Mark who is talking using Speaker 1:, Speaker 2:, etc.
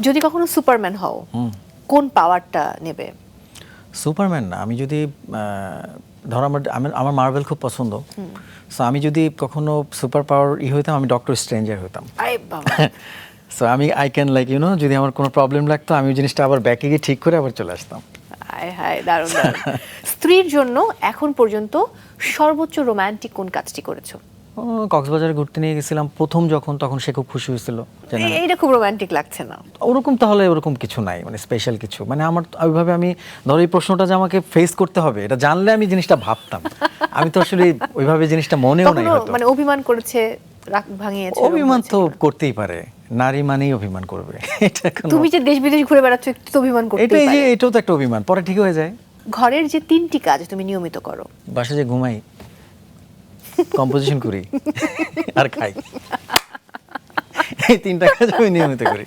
Speaker 1: যদি কখনো সুপারম্যান হও কোন পাওয়ারটা নেবে?
Speaker 2: সুপারম্যান না আমি যদি ধরো আমার আমার- মার্বেল খুব পছন্দ। সো আমি যদি কখনো সুপার পাওয়ার ই হইতাম আমি ডক্টর স্ট্রেঞ্জার হইতাম। সো আমি I can like you know যদি আমার কোনো প্রবলেম লাগতো আমি ওই জিনিসটা আবার ব্যাকে গিয়ে ঠিক করে আবার চলে আসতাম।
Speaker 1: দারুণ। স্ত্রীর জন্য এখন পর্যন্ত সর্বোচ্চ রোম্যান্টিক কোন কাজটি করেছ?
Speaker 2: কক্সবাজারে ঘুরতে নিয়ে গেছিলাম প্রথম যখন তখন সে খুব খুশি হয়েছিল
Speaker 1: এইটা খুব রোমান্টিক লাগছে না।
Speaker 2: ওরকম তাহলে ওরকম কিছু নাই মানে স্পেশাল কিছু। মানে আমার ওইভাবে আমি ধরো এই প্রশ্নটা যে আমাকে ফেস করতে হবে এটা জানলে আমি জিনিসটা ভাবতাম। আমি তো আসলে ওইভাবে জিনিসটা মনেও নাই
Speaker 1: মানে অভিমান করেছে রাগ ভাঙিয়েছে
Speaker 2: অভিমান তো করতেই পারে। নারী মানেই অভিমান করবে। এটা
Speaker 1: তুমি যে দেশ বিদেশ ঘুরে বেড়াচ্ছ একটু তো অভিমান
Speaker 2: এটা এই যে এটাও তো একটা অভিমান। পরে ঠিক হয়ে যায়।
Speaker 1: ঘরের যে তিনটি কাজ তুমি নিয়মিত করো।
Speaker 2: বাসা যে ঘুমাই কম্পোজিশন করি আর খাই। এই তিনটা কাজ আমি নিয়মিত করি।